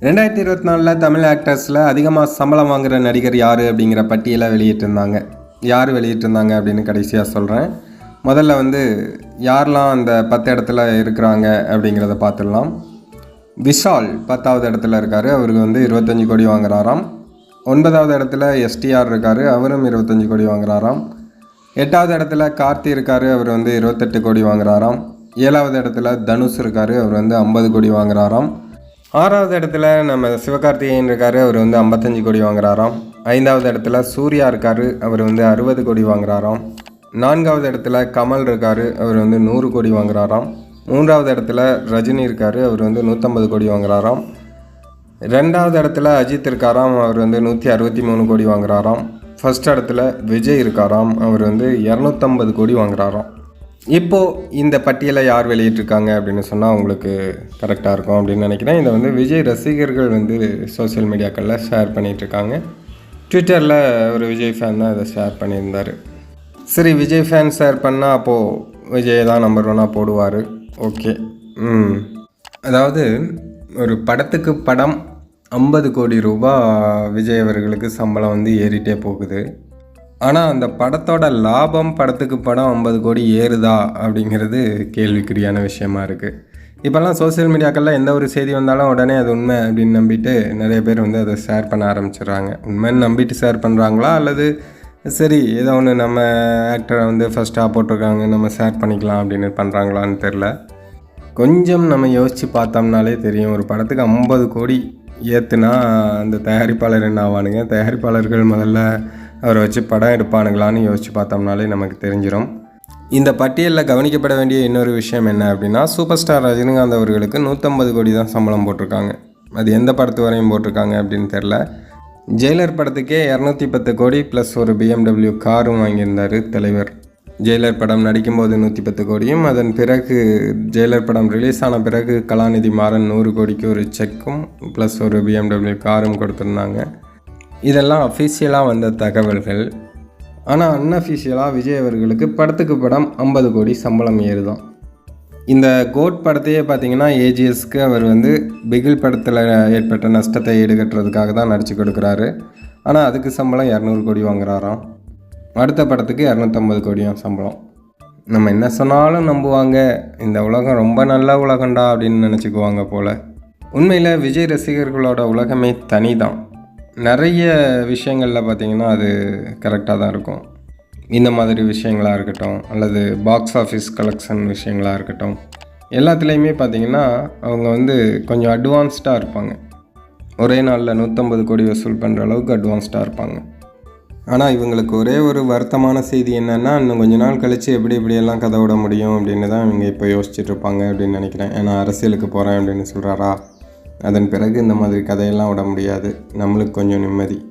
ரெண்டாயிரத்தி இருபத்தி நாலில் தமிழ் ஆக்டர்ஸில் அதிகமாக சம்பளம் வாங்குகிற நடிகர் யார் அப்படிங்கிற பட்டியலை வெளியிட்டிருந்தாங்க. யார் வெளியிட்டிருந்தாங்க அப்படின்னு கடைசியாக சொல்கிறேன் முதல்ல வந்து யாரெல்லாம் அந்த பத்து இடத்துல இருக்கிறாங்க அப்படிங்கிறத பார்த்துடலாம். விஷால் பத்தாவது இடத்துல இருக்கார். அவருக்கு வந்து இருபத்தஞ்சி கோடி வாங்குறாராம். ஒன்பதாவது இடத்துல எஸ்டிஆர் இருக்கார். அவரும் இருபத்தஞ்சி கோடி வாங்குறாராம். எட்டாவது இடத்துல கார்த்தி இருக்கார். அவர் வந்து இருபத்தெட்டு கோடி வாங்குறாராம். ஏழாவது இடத்துல தனுஷ் இருக்கார். அவர் வந்து ஐம்பது கோடி வாங்குறாராம். ஆறாவது இடத்துல நம்ம சிவகார்த்திகேயன் இருக்கார் அவர் வந்து ஐம்பத்தஞ்சு கோடி வாங்குறாராம். ஐந்தாவது இடத்துல சூர்யா இருக்கார் அவர் வந்து அறுபது கோடி வாங்குறாராம். நான்காவது இடத்துல கமல் இருக்கார் அவர் வந்து நூறு கோடி வாங்குறாராம். மூன்றாவது இடத்துல ரஜினி இருக்கார் அவர் வந்து நூற்றம்பது கோடி வாங்குறாராம். ரெண்டாவது இடத்துல அஜித் இருக்காராம் அவர் வந்து நூற்றி அறுபத்தி மூணு கோடி வாங்குறாராம். ஃபர்ஸ்ட் இடத்துல விஜய் இருக்காராம் அவர் வந்து இரநூத்தம்பது கோடி வாங்குறாராம். இப்போது இந்த பட்டியலை யார் வெளியிட்டிருக்காங்க அப்படின்னு சொன்னால் உங்களுக்கு கரெக்டாக இருக்கும் அப்படின்னு நினைக்கிறேன். இதை வந்து விஜய் ரசிகர்கள் வந்து சோஷியல் மீடியாக்களில் ஷேர் பண்ணிகிட்ருக்காங்க ட்விட்டரில் ஒரு விஜய் ஃபேன் தான் இதை ஷேர் பண்ணியிருந்தார். சரி விஜய் ஃபேன் ஷேர் பண்ணால் அப்போது விஜய் தான் நம்பர் ஒன்னாக போடுவார். ஓகே ம். அதாவது ஒரு படத்துக்கு படம் ஐம்பது கோடி ரூபா விஜய் அவர்களுக்கு சம்பளம் வந்து ஏறிட்டே போகுது. ஆனால் அந்த படத்தோட லாபம் படத்துக்கு படம் ஐம்பது கோடி ஏறுதா அப்படிங்கிறது கேள்விக்குறியான விஷயமா இருக்குது இப்போல்லாம் சோஷியல் மீடியாக்கள்லாம் எந்த ஒரு செய்தி வந்தாலும் உடனே அது உண்மை அப்படின்னு நம்பிட்டு நிறைய பேர் வந்து அதை ஷேர் பண்ண ஆரம்பிச்சிடுறாங்க. உண்மைன்னு நம்பிட்டு ஷேர் பண்ணுறாங்களா அல்லது சரி ஏதோ ஒன்று நம்ம ஆக்டரை வந்து ஃபஸ்ட்டாக போட்டிருக்காங்க நம்ம ஷேர் பண்ணிக்கலாம் அப்படின்னு பண்ணுறாங்களான்னு தெரில கொஞ்சம் நம்ம யோசித்து பார்த்தோம்னாலே தெரியும் ஒரு படத்துக்கு ஐம்பது கோடி ஏற்றுனா அந்த தயாரிப்பாளர் என்ன ஆவானுங்க? தயாரிப்பாளர்கள் முதல்ல அவரை வச்சு படம் எடுப்பானுங்களான்னு யோசித்து பார்த்தோம்னாலே நமக்கு தெரிஞ்சிடும் இந்த பட்டியலில் கவனிக்கப்பட வேண்டிய இன்னொரு விஷயம் என்ன அப்படின்னா சூப்பர் ஸ்டார் ரஜினிகாந்த் அவர்களுக்கு நூற்றம்பது கோடி தான் சம்பளம் போட்டிருக்காங்க. அது எந்த படத்து வரையும் போட்டிருக்காங்க அப்படின்னு தெரில. ஜெயிலர் படத்துக்கே இரநூத்தி பத்து கோடி ப்ளஸ் ஒரு பிஎம்டபிள்யூ காரும் வாங்கியிருந்தார் தலைவர். ஜெயிலர் படம் நடிக்கும்போது நூற்றி பத்து கோடியும் அதன் பிறகு ஜெயிலர் படம் ரிலீஸ் ஆன பிறகு கலாநிதி மாறன் நூறு கோடிக்கு ஒரு செக்கும் ப்ளஸ் ஒரு பிஎம்டபிள்யூ காரும் கொடுத்துருந்தாங்க. இதெல்லாம் அஃபீஷியலாக வந்த தகவல்கள். ஆனால் அன்அஃபிஷியலாக விஜய் அவர்களுக்கு படத்துக்கு படம் ஐம்பது கோடி சம்பளம் ஏறுதான். இந்த கோட் படத்தையே பார்த்தீங்கன்னா ஏஜிஎஸ்க்கு அவர் வந்து பிகில் படத்தில் ஏற்பட்ட நஷ்டத்தை ஈடுகட்டுறதுக்காக தான் நடிச்சு கொடுக்குறாரு. ஆனால் அதுக்கு சம்பளம் இரநூறு கோடி வாங்குறாராம். அடுத்த படத்துக்கு இரநூத்தம்பது கோடியும் சம்பளம். நம்ம என்ன சொன்னாலும் நம்புவாங்க. இந்த உலகம் ரொம்ப நல்ல உலகம்டா அப்படின்னு நினச்சிக்குவாங்க போல். உண்மையில் விஜய் ரசிகர்களோட உலகமே தனி தான் நிறைய விஷயங்களில் பார்த்தீங்கன்னா அது கரெக்டாக தான் இருக்கும். இந்த மாதிரி விஷயங்களாக இருக்கட்டும் அல்லது பாக்ஸ் ஆஃபீஸ் கலெக்ஷன் விஷயங்களாக இருக்கட்டும் எல்லாத்துலேயுமே பார்த்தீங்கன்னா அவங்க வந்து கொஞ்சம் அட்வான்ஸ்டாக இருப்பாங்க. ஒரே நாளில் நூற்றம்பது கோடி வசூல் பண்ணுற அளவுக்கு அட்வான்ஸ்டாக இருப்பாங்க. ஆனால் இவங்களுக்கு ஒரே ஒரு வருத்தமான செய்தி என்னென்னா இன்னும் கொஞ்ச நாள் கழித்து எப்படி எப்படியெல்லாம் கதை விட முடியும் அப்படின்னு தான் இவங்க இப்போ யோசிச்சுட்ருப்பாங்க அப்படின்னு நினைக்கிறேன். ஏன்னா அரசியலுக்கு போகிறேன் அப்படின்னு சொல்கிறாரா அதன் பிறகு இந்த மாதிரி கதையெல்லாம் விட முடியாது. நம்மளுக்கு கொஞ்சம் நிம்மதி.